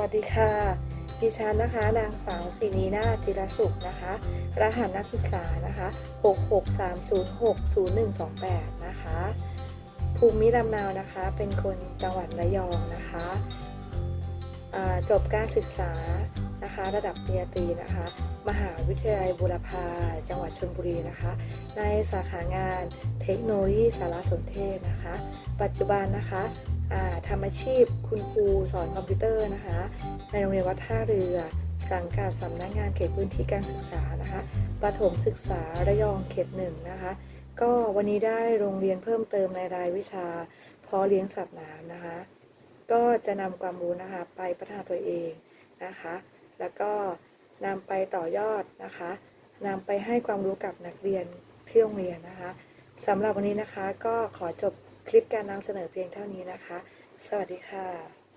วัสดีค่ะ ดิฉันนะคะ นางสาวศินีนาจิรสุขนะคะ รหัสนักศึกษานะคะ 663060128 นะคะ ภูมิลำนาวนะคะ เป็นคนจังหวัดระยองนะคะจบการศึกษานะคะ ระดับปริญญาตรีนะคะ มหาวิทยาลัยบูรพาจังหวัดชลบุรีนะคะ ในสาขางานเทคโนโลยีสารสนเทศนะคะ ปัจจุบันนะคะ ทำอาชีพคุณครูสอนคอมพิวเตอร์นะคะ ในโรงเรียนวัดท่าเรือ สังกัดสำนักงานเขตพื้นที่การศึกษานะคะประถมศึกษาระยองเขตหนึ่งนะคะ ก็วันนี้ได้โรงเรียนเพิ่มเติมในรายวิชาเพาะเลี้ยงสัตว์น้ำนะคะ ก็จะนำความรู้นะคะไปพัฒนาตัวเองนะคะ แล้วก็นำไปต่อยอดนะคะนำไปให้ความรู้กับนักเรียนที่โรงเรียนนะคะสำหรับวันนี้นะคะก็ขอจบคลิปการนำเสนอเพียงเท่านี้นะคะ สวัสดีค่ะ